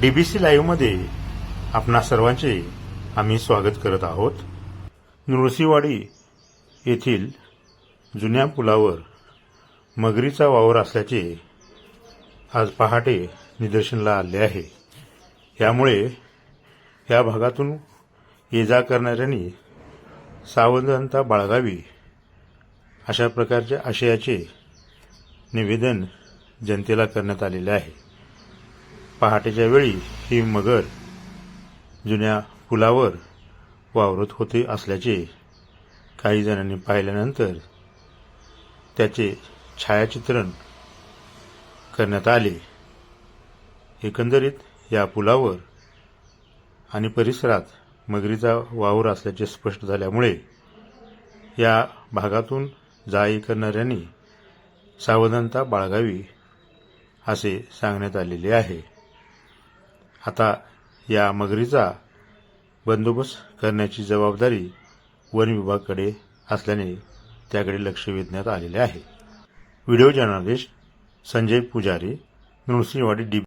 DBC लाईव्हमध्ये आपणा सर्वांचे आम्ही स्वागत करत आहोत. नृसिंहवाडी येथील जुन्या पुलावर मगरीचा वावर असल्याचे आज पहाटे निदर्शनाला आले आहे. यामुळे या भागातून ये जा करणाऱ्यांनी सावधानता बाळगावी अशा प्रकारच्या आशयाचे निवेदन जनतेला करण्यात आलेले आहे. पहाटेच्या वेळी ही मगर जुन्या पुलावर वावरत होते असल्याचे काही जणांनी पाहिल्यानंतर त्याचे छायाचित्रण करण्यात आले. एकंदरीत या पुलावर आणि परिसरात मगरीचा वावर असल्याचे स्पष्ट झाल्यामुळे या भागातून जाई करणाऱ्यांनी सावधानता बाळगावी असे सांगण्यात आलेले आहे. आता या मगरीचा बंदोबस्त करण्याची जबाबदारी वन विभागाकडे असल्याने त्याकडे लक्ष वेधण्यात आलेले आहे. व्हिडिओ जर्नालिस्ट संजय पुजारी नृसिंहवाडी डी